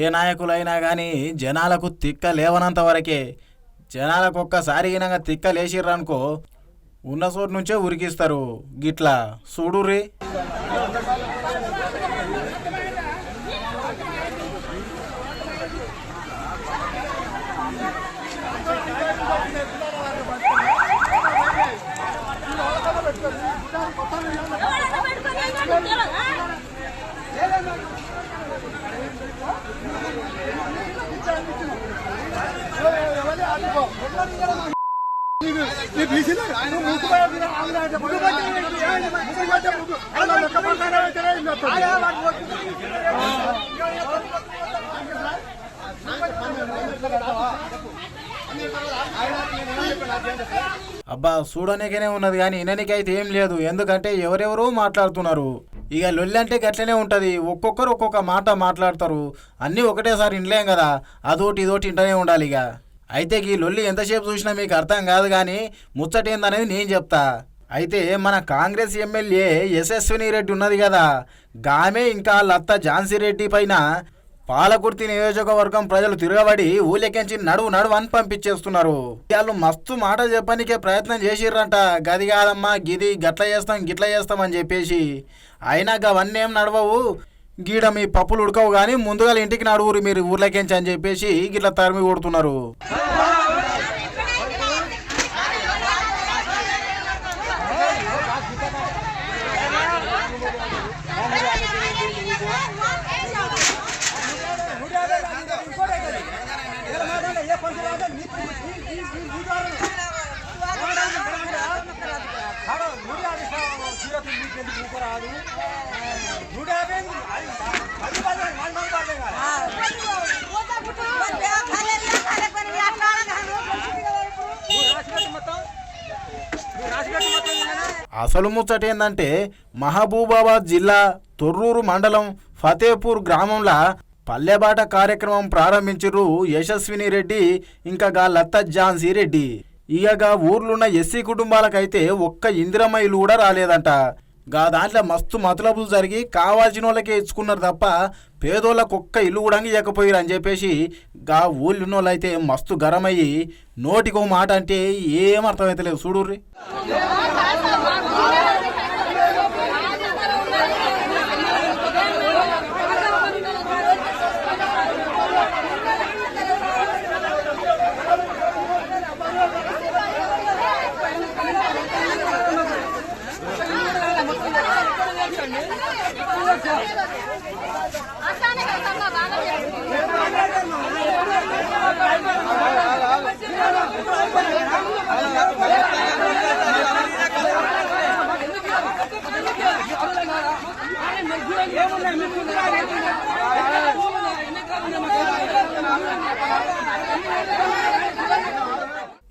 ఏ నాయకులైనా కానీ జనాలకు తిక్క లేవనంత వరకే జనాలకు ఒక్కసారి గినంగా తిక్క లేచిర్రనుకో ఉన్న చోటు నుంచే ఉరికిస్తారు. గిట్లా చూడుర్రి అబ్బా చూడనికనే ఉన్నది కానీ ఇననికైతే ఏం లేదు. ఎందుకంటే ఎవరెవరో మాట్లాడుతున్నారు. ఇక లొల్లి అంటే గట్లనే ఉంటుంది. ఒక్కొక్కరు ఒక్కొక్క మాట మాట్లాడతారు. అన్నీ ఒకటేసారి ఇంటలేం కదా. అదోటి ఇదోటి ఇంటనే ఉండాలి ఇక అయితే ఈ లొల్లి ఎంతసేపు చూసినా మీకు అర్థం కాదు కానీ ముచ్చటేందనేది నేను చెప్తా. అయితే మన కాంగ్రెస్ ఎమ్మెల్యే యశస్విని రెడ్డి ఉన్నది కదా గామే ఇంకా లత్త ఝాన్సీ రెడ్డి పైన పాలకుర్తి నియోజకవర్గం ప్రజలు తిరగబడి ఊళ్ళెక్కించి నడువు నడువు అని పంపించేస్తున్నారు. వాళ్ళు మస్తు మాట చెప్పనికే ప్రయత్నం చేసిర్రంట. గది కాదమ్మా గిది గట్ల చేస్తాం గిట్ల చేస్తాం అని చెప్పేసి. అయినా అవన్నీ ఏం నడవవు? గీడ మీ పప్పులు ఉడకవు కానీ ముందుగా ఇంటికి నడువురు మీరు ఊర్లకెంచి అని చెప్పేసి గిట్ల తరిమి కొడుతున్నారు. అసలు ముచ్చట ఏంటంటే మహబూబాబాద్ జిల్లా తొర్రూరు మండలం ఫతేపూర్ గ్రామంలో పల్లెబాట కార్యక్రమం ప్రారంభించరు యశస్విని రెడ్డి ఇంకా గా లత్త ఝాన్సీ రెడ్డి. ఇక గా ఊర్లున్న ఎస్సీ కుటుంబాలకైతే ఒక్క ఇందిరమ్మ ఇల్లు కూడా రాలేదంట. గా దాంట్లో మస్తు మతలబులు జరిగి కావాల్సిన వాళ్ళకే ఇచ్చుకున్నారు తప్ప పేదోళ్ళకు ఒక్క ఇల్లు కూడా ఇవ్వకపోయారు అని చెప్పేసి గా ఊళ్ళున్న వాళ్ళైతే మస్తు గరమయ్యి నోటికో మాట అంటే ఏం అర్థమైతలేదు. చూడుర్రీ.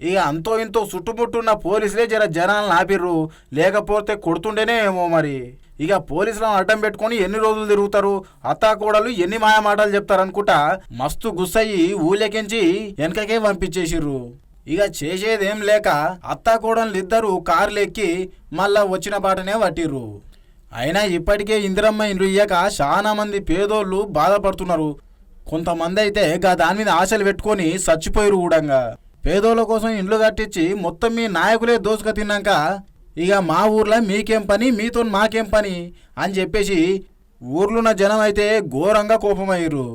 ఇక అంతో ఇంతో చుట్టుముట్టున్న పోలీసులే జర జనాలను ఆపిర్రు. లేకపోతే కొడుతుండేనే ఏమో మరి. ఇక పోలీసులను అడ్డం పెట్టుకొని ఎన్ని రోజులు తిరుగుతారు? అత్తాకోడలు ఎన్ని మాయ మాటలు చెప్తారు అనుకుంటా మస్తు గుస్సయ్యి ఊలెకించి వెనకకే పంపించేసిర్రు. ఇక చేసేదేం లేక అత్తాకోడలు ఇద్దరు కార్లు ఎక్కి మళ్ళా వచ్చిన బాటనే పట్టిర్రు. అయినా ఇప్పటికే ఇందిరమ్మ ఇండ్లు ఇయ్యక చాలా మంది పేదోళ్ళు బాధపడుతున్నారు. కొంతమంది అయితే గా దాని మీద ఆశలు పెట్టుకొని చచ్చిపోయారు కూడంగా పేదోళ్ళ కోసం ఇండ్లు కట్టించి మొత్తం మీ నాయకులే దోసుక తిన్నాక ఇక మా ఊర్లో మీకేం పని? మీతో మాకేం పని? అని చెప్పేసి ఊర్లున్న జనం అయితే ఘోరంగా కోపమయ్యారు